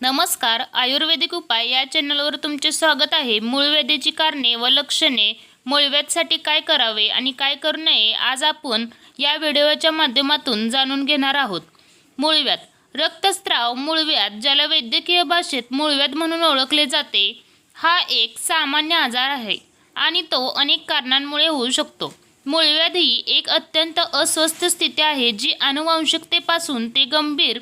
नमस्कार आयुर्वेदिक उपाय या चॅनलवर तुमचे स्वागत आहे. मूळव्याधीची कारणे व लक्षणे मूळव्याधसाठी काय करावे आणि काय करू नये आज आपण या व्हिडिओच्या माध्यमातून जाणून घेणार आहोत. मूळव्याध रक्तस्त्राव मूळव्याध ज्याला वैद्यकीय भाषेत मूळव्याध म्हणून ओळखले जाते हा एक सामान्य आजार आहे आणि तो अनेक कारणांमुळे होऊ शकतो. मूळव्याध ही एक अत्यंत अस्वस्थ स्थिती आहे जी अनुवांशिकतेपासून ते गंभीर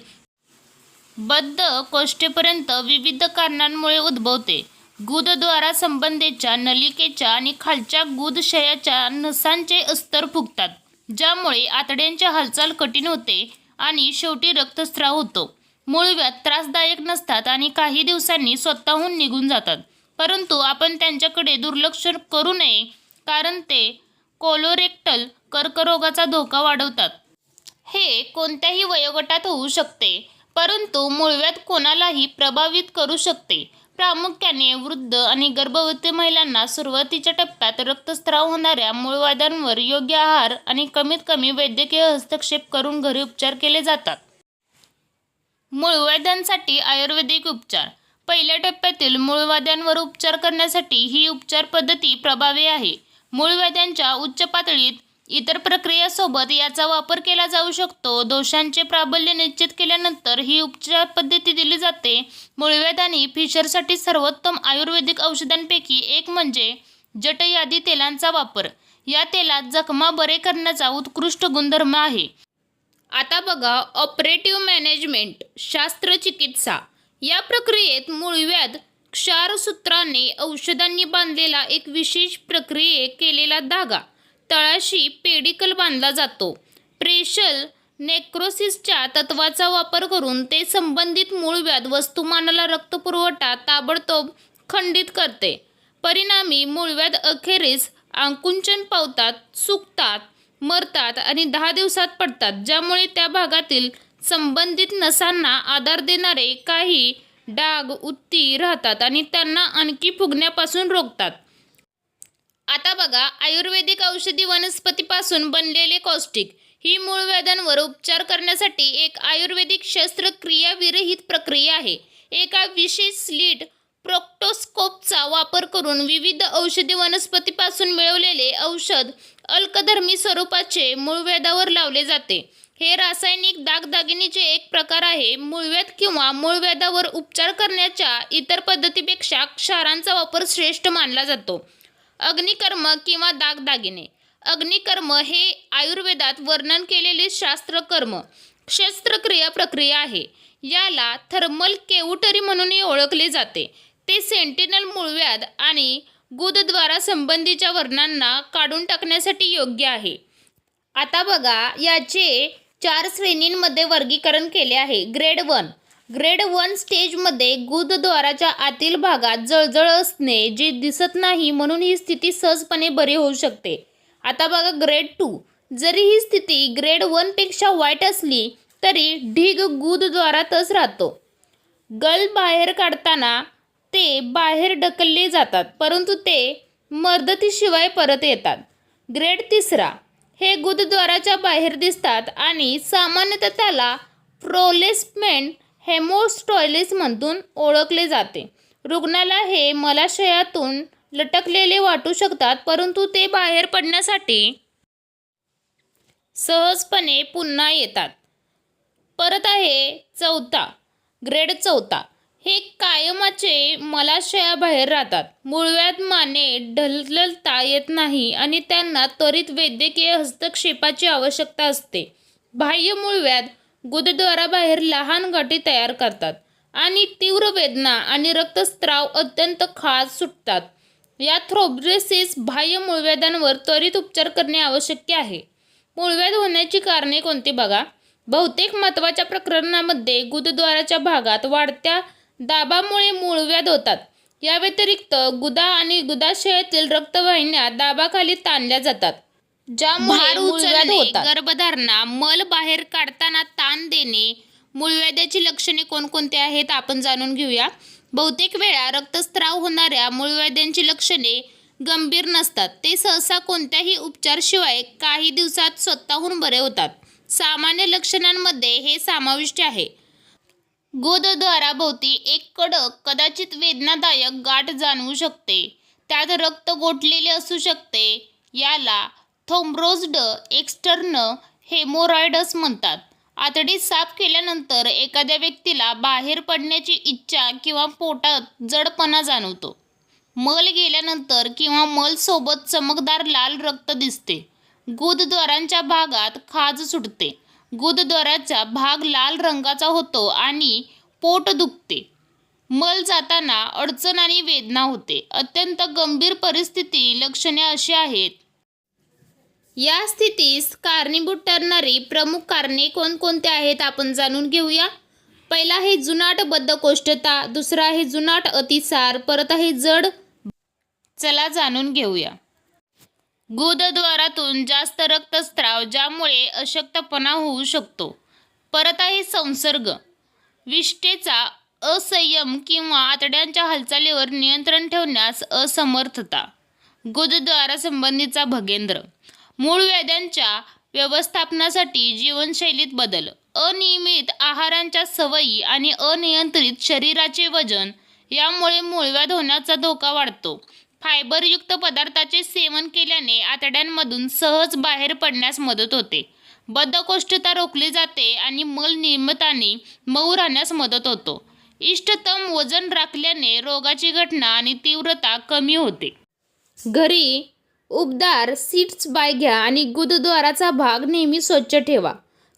बद्ध कोष्ठेपर्यंत विविध कारणांमुळे उद्भवते. गुदद्वारा संबंधीच्या नलिकेच्या आणि खालच्या गुदशयाच्या नसांचे अस्तर फुगतात ज्यामुळे आतड्यांची हालचाल कठीण होते आणि शेवटी रक्तस्राव होतो. मुळव्यात त्रासदायक नसतात आणि काही दिवसांनी स्वतःहून निघून जातात. परंतु आपण त्यांच्याकडे दुर्लक्ष करू नये कारण ते कोलोरेक्टल कर्करोगाचा धोका वाढवतात. हे कोणत्याही वयोगटात होऊ शकते. परंतु मूळव्याध कोणालाही प्रभावित करू शकते. प्रामुख्याने वृद्ध आणि गर्भवती महिलांना सुरुवातीच्या टप्प्यात रक्तस्राव होणाऱ्या मूळवाद्यांवर योग्य आहार आणि कमीत कमी वैद्यकीय हस्तक्षेप करून घरी उपचार केले जातात. मूळवाद्यांसाठी आयुर्वेदिक उपचार. पहिल्या टप्प्यातील मूळवाद्यांवर उपचार करण्यासाठी ही उपचार पद्धती प्रभावी आहे. मूळव्याध्यांच्या उच्च पातळीत इतर प्रक्रियासोबत याचा वापर केला जाऊ शकतो. दोषांचे प्राबल्य निश्चित केल्यानंतर ही उपचार पद्धती दिली जाते. मूळव्याध आणि फिशरसाठी सर्वोत्तम आयुर्वेदिक औषधांपैकी एक म्हणजे जटयादी तेलांचा वापर. या तेलात जखमा बरे करण्याचा उत्कृष्ट गुणधर्म आहे. आता बघा ऑपरेटिव्ह मॅनेजमेंट शास्त्रचिकित्सा या प्रक्रियेत मूळव्याध क्षारसूत्राने औषधांनी बांधलेला एक विशेष प्रक्रिये केलेला धागा. तळाशी पेडिकल बांधला जातो. प्रेशल नेक्रोसिसच्या तत्वाचा वापर करून ते संबंधित मूळव्याध वस्तुमानाला रक्तपुरवठा ताबडतोब खंडित करते. परिणामी मूळव्याध अखेरीस आकुंचन पावतात सुकतात मरतात आणि दहा दिवसात पडतात ज्यामुळे त्या भागातील संबंधित नसांना आधार देणारे काही डाग उत्ती राहतात आणि त्यांना आणखी फुगण्यापासून रोखतात. आता बघा आयुर्वेदिक औषधी वनस्पतीपासून बनलेले कॉस्टिक ही मूळव्याधांवर उपचार करण्यासाठी एक आयुर्वेदिक शस्त्रक्रियाविरहित प्रक्रिया आहे. एका विशेष स्लीट प्रोक्टोस्कोपचा वापर करून विविध औषधी वनस्पतीपासून मिळवलेले औषध अल्कधर्मी स्वरूपाचे मूळव्याधावर लावले जाते. हे रासायनिक दागदागिनीचे एक प्रकार आहे. मूळव्याध किंवा मूळव्याधावर उपचार करण्याच्या इतर पद्धतीपेक्षा क्षारांचा वापर श्रेष्ठ मानला जातो. अग्निकर्म किंवा दागदागिने. अग्निकर्म हे आयुर्वेदात वर्णन केलेले शास्त्रकर्म शस्त्रक्रिया प्रक्रिया आहे. याला थर्मल केवुटरी म्हणूनही ओळखले जाते. ते सेंटिनल मूळव्याध आणि गुदद्वारा संबंधीच्या वर्णांना काढून टाकण्यासाठी योग्य आहे. आता बघा याचे चार श्रेणींमध्ये वर्गीकरण केले आहे. Grade one. ग्रेड वन स्टेजमध्ये गुदद्वाराच्या आतील भागात जळजळ असणे जे दिसत नाही म्हणून ही स्थिती सहजपणे बरी होऊ शकते. आता बघा ग्रेड टू. जरी ही स्थिती ग्रेड वनपेक्षा वाईट असली तरी ढीग गुदद्वारातच राहतो. गल बाहेर काढताना ते बाहेर ढकलले जातात परंतु ते मर्दतीशिवाय परत येतात. ग्रेड तिसरा. हे गुदद्वाराच्या बाहेर दिसतात आणि सामान्यतः त्याला प्रोलेसमेंट हेमोस्टॉयलिस म्हणून ओळखले जाते. रुग्णाला हे मलाशयातून लटकलेले वाटू शकतात परंतु ते बाहेर पडण्यासाठी सहजपणे पुन्हा येतात. परत आहे चौथा ग्रेड चौथा. हे कायमाचे मलाशयाबाहेर राहतात. मुळव्यात माने ढलता येत नाही आणि त्यांना त्वरित वैद्यकीय हस्तक्षेपाची आवश्यकता असते. बाह्य मुळव्यात गुदद्वाराबाहेर लहान गाठी तयार करतात आणि तीव्र वेदना आणि रक्तस्त्राव अत्यंत खास सुटतात. या थ्रोब्रेसिस बाह्य मूळव्याधांवर त्वरित उपचार करणे आवश्यक आहे. मूळव्याध होण्याची कारणे कोणती बघा? बहुतेक महत्त्वाच्या प्रकरणामध्ये गुदद्वाराच्या भागात वाढत्या दाबामुळे मूळव्याध होतात. या व्यतिरिक्त गुदा आणि गुदाशयातील रक्तवाहिन्या दाबाखाली ताणल्या जातात. भार उचलणे, गर्भधारणा मल बाहेर काढताना ताण देणे मूळव्याधाची लक्षणे कोणकोणती आहेत आपण जाणून घेऊया. बहुतेक वेळा रक्तस्राव होणाऱ्या मूळव्याधांची लक्षणे गंभीर नसतात. ते सहसा कोणत्याही उपचारशिवाय काही दिवसात स्वतःहून बरे होतात. सामान्य लक्षणांमध्ये हे समाविष्ट आहे. गुदद्वाराभोवती एक कडक कदाचित वेदनादायक गाठ जाणवू शकते. त्यात रक्त गोठलेले असू शकते. याला थोम्ब्रोज्ड एक्स्टर्न हेमोरॉइडस म्हणतात. आतडी साफ केल्यानंतर एखाद्या व्यक्तीला बाहेर पडण्याची इच्छा किंवा पोटात जडपणा जाणवतो. मल गेल्यानंतर किंवा मलसोबत चमकदार लाल रक्त दिसते. गुदद्वारांच्या भागात खाज सुटते. गुदद्वाराचा भाग लाल रंगाचा होतो आणि पोट दुखते. मल जाताना अडचण आणि वेदना होते. अत्यंत गंभीर परिस्थिती लक्षणे अशी आहेत. या स्थितीस कारणीभूत ठरणारी प्रमुख कारणे कोणकोणती आहेत आपण जाणून घेऊया. पहिला आहे जुनाट बद्धकोष्ठता दुसरा आहे जुनाट अतिसार परत आहे जड. चला जाणून घेऊया. गोदद्वारातून जास्त रक्तस्त्राव ज्यामुळे अशक्तपणा होऊ शकतो. परत आहे संसर्ग. विष्ठेचा असंयम किंवा आतड्यांच्या हालचालीवर नियंत्रण ठेवण्यास असमर्थता. गोदद्वारासंबंधीचा भगेंद्र. मूळ व्याध्यांच्या व्यवस्थापनासाठी जीवनशैलीत बदल. अनियमित आहारांच्या सवयी आणि अनियंत्रित शरीराचे वजन यामुळे मूळव्याध होण्याचा धोका वाढतो. फायबरयुक्त पदार्थाचे सेवन केल्याने आतड्यांमधून सहज बाहेर पडण्यास मदत होते. बद्धकोष्ठता रोखली जाते आणि मल नियमिताने मऊ राहण्यास मदत होतो. इष्टतम वजन राखल्याने रोगाची घटना आणि तीव्रता कमी होते. घरी उबदार सीट्स बाय घ्या आणि गुदद्वाराचा भाग नेहमी स्वच्छ ठेवा.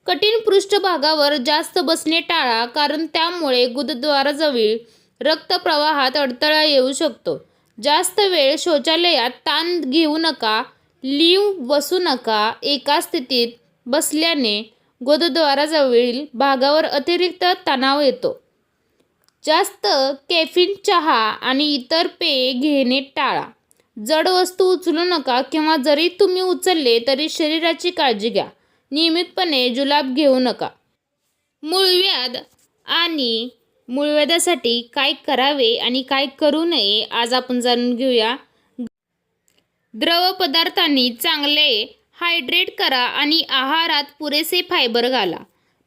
कठीण पृष्ठभागावर जास्त बसणे टाळा कारण त्यामुळे गुदद्वाराजवळ रक्तप्रवाहात अडथळा येऊ शकतो. जास्त वेळ शौचालयात ताण घेऊ नका लीव बसू नका एका स्थितीत बसल्याने गुदद्वाराजवळील भागावर अतिरिक्त तणाव येतो. जास्त कॅफिन चहा आणि इतर पेय घेणे टाळा. जड वस्तू उचलू नका किंवा जरी तुम्ही उचलले तरी शरीराची काळजी घ्या. नियमितपणे जुलाब घेऊ नका. मूळव्याध आणि मूळव्याधासाठी काय करावे आणि काय करू नये आज आपण जाणून घेऊया. द्रव पदार्थांनी चांगले हायड्रेट करा आणि आहारात पुरेसे फायबर घाला.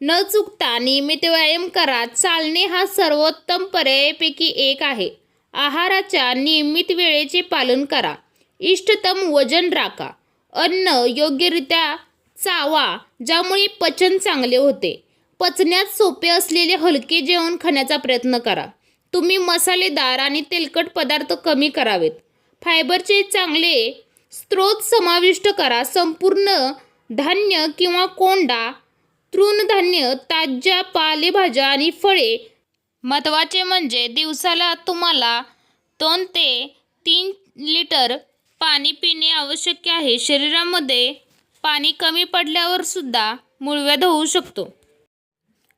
न चुकता नियमित व्यायाम करा. चालणे हा सर्वोत्तम पर्यायापैकी एक आहे. आहाराच्या नियमित वेळेचे पालन करा. इष्टतम वजन राखा. अन्न योग्यरित्या चावा ज्यामुळे पचन चांगले होते. पचण्यात सोपे असलेले हलके जेवण खाण्याचा प्रयत्न करा. तुम्ही मसालेदार आणि तेलकट पदार्थ कमी करावेत. फायबरचे चांगले स्रोत समाविष्ट करा. संपूर्ण धान्य किंवा कोंडा तृणधान्य ताज्या पालेभाज्या आणि फळे महत्त्वाचे म्हणजे दिवसाला तुम्हाला दोन ते तीन लिटर पाणी पिणे आवश्यक आहे. शरीरामध्ये पाणी कमी पडल्यावर सुद्धा मूळव्याध होऊ शकतो.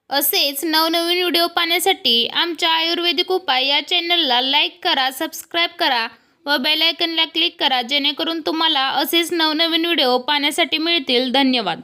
असेच नवनवीन व्हिडिओ पाहण्यासाठी आमच्या आयुर्वेदिक उपाय या चॅनलला लाईक करा सबस्क्राईब करा व बेलायकनला क्लिक करा जेणेकरून तुम्हाला असेच नवनवीन व्हिडिओ पाहण्यासाठी मिळतील. धन्यवाद.